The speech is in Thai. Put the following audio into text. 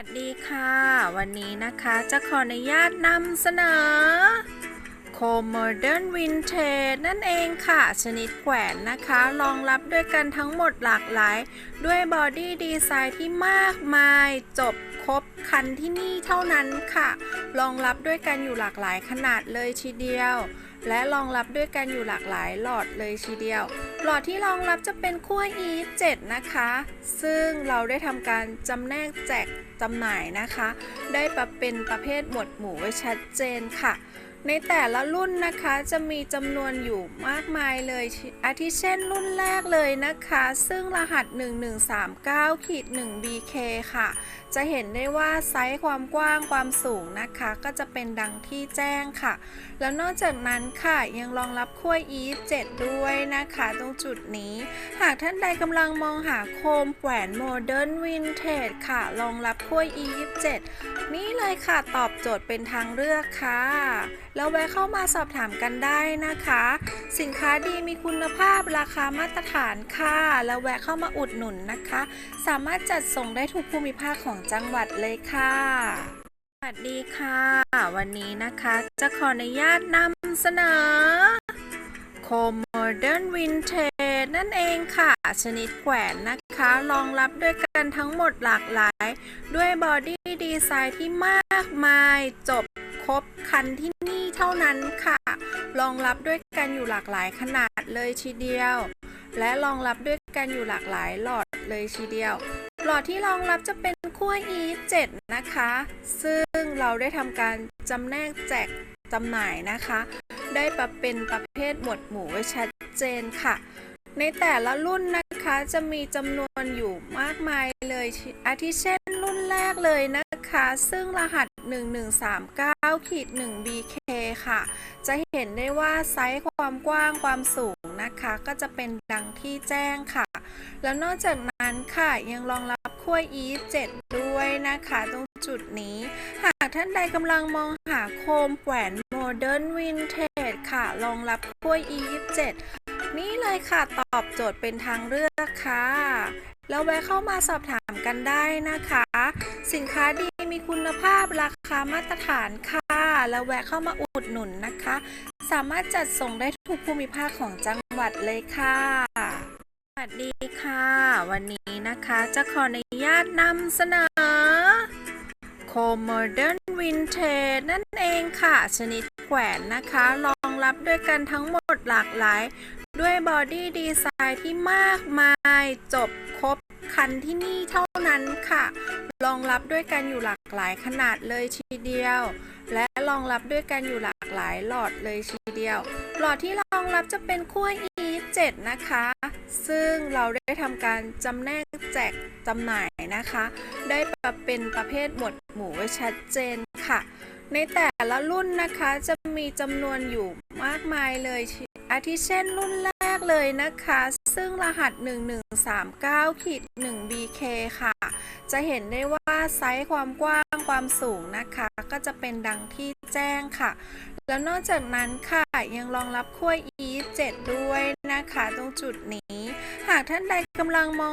วัสดีค่ะ วันนี้นะคะจะขออนุญาตนำเสนอ โคโมเดิร์นวินเทจนั่นเองค่ะ ชนิดแขวนนะคะรองรับด้วยกันทั้งหมดหลากหลาย ด้วยบอดี้ดีไซน์ที่มากมาย จบครบคันที่นี่เท่านั้นค่ะ รองรับด้วยกันอยู่หลากหลายขนาดเลยทีเดียว และรองรับด้วยกันอยู่หลากหลายหลอดเลยทีเดียว หลอดที่รองรับจะเป็นขั้ว E7 นะคะ ซึ่งเราได้ทำการจำแนกแจกจำหน่ายนะคะ ได้ปรับเป็นประเภทหมวดหมู่ไว้ชัดเจนค่ะ ในแต่ละรุ่นนะคะจะมีจำนวนอยู่มากมายเลย อาทิเช่นรุ่นแรกเลยนะคะ ซึ่งรหัส 1139ขีด 1 BK ค่ะ จะเห็นได้ว่าไซส์ความกว้างความสูงนะคะ ก็จะเป็นดังที่แจ้งค่ะ แล้วนอกจากนั้นค่ะยังรองรับขั้ว E7 ด้วยนะคะ ตรงจุดนี้ หากท่านใดกำลังมองหาโคมแหวนโมเดิร์นวินเทจค่ะ รองรับขั้ว E27 นี่เลยค่ะตอบโจทย์เป็นทางเลือกค่ะแล้วแวะเข้ามาสอบถามกันได้นะคะ สินค้าดีมีคุณภาพราคามาตรฐานค่ะ แล้วแวะเข้ามาอุดหนุนนะคะ สามารถจัดส่งได้ทุกภูมิภาคของจังหวัดเลยค่ะสวัสดีค่ะ วันนี้นะคะ จะขออนุญาตนำเสนอโคมโมเดิร์นวินเทจนั่นเองค่ะ ชนิดแขวนนะคะรองรับด้วยกันทั้งหมดหลากหลาย ด้วยบอดี้ดีไซน์ที่มากมาย จบ ครบคันที่นี่เท่านั้นค่ะรองรับด้วยกันอยู่หลากหลายขนาดเลยทีเดียว และรองรับด้วยกันอยู่หลากหลายหลอดเลยทีเดียว หลอดที่รองรับจะเป็นขั้ว E7 นะคะ ซึ่งเราได้ทำการจำแนกแจกจำหน่ายนะคะ ได้ปรับเป็นประเภทหมวดหมู่ไว้ชัดเจนค่ะ ในแต่ละรุ่นนะคะจะมีจำนวนอยู่มากมายเลยอาทิเช่นรุ่นแรกเลยนะ คะ ซึ่งรหัส 1139ขีด 1 BK ค่ะ จะเห็นได้ว่าไซส์ความกว้างความสูงนะคะ ก็จะเป็นดังที่แจ้งค่ะ แล้วนอกจากนั้นค่ะยังรองรับขั้ว E7 ด้วยนะคะตรงจุดนี้ หากท่านใดกำลังมองหาโคมแขวนโมเดิร์นวินเทจค่ะรองรับขั้ว E27 นี่เลยค่ะตอบโจทย์เป็นทางเลือกค่ะ แล้วแวะเข้ามาสอบถามกันได้นะคะ สินค้าดีมีคุณภาพราคามาตรฐานค่ะ แล้วแวะเข้ามาอุดหนุนนะคะ สามารถจัดส่งได้ทุกภูมิภาคของจังหวัดเลยค่ะสวัสดีค่ะ วันนี้นะคะจะขออนุญาตนำเสนอโคโมเดิร์นวินเทจนั่นเองค่ะ ชนิดแขวนนะคะ รองรับด้วยกันทั้งหมดหลากหลาย ด้วยบอดี้ดีไซน์ที่มากมายจบครบคันที่นี่เท่านั้นค่ะ รองรับด้วยกันอยู่หลากหลายขนาดเลยทีเดียว และรองรับด้วยกันอยู่หลากหลายหลอดเลยทีเดียว หลอดที่รองรับจะเป็นขั้ว E7 นะคะ ซึ่งเราได้ทำการจำแนกแจกจำหน่ายนะคะ ได้เป็นประเภทหมวดหมู่ไว้ชัดเจนค่ะในแต่ละรุ่นนะคะจะมีจำนวนอยู่มากมายเลยท อาทิเช่นรุ่นแรกเลยนะคะ ซึ่งรหัส 1139ขีด 1 BK ค่ะ จะเห็นได้ว่าไซส์ความกว้างความสูงนะคะ ก็จะเป็นดังที่แจ้งค่ะ แล้วนอกจากนั้นค่ะยังรองรับขั้ว E7 ด้วยนะคะ ตรงจุดนี้ หากท่านใดกำลังมอง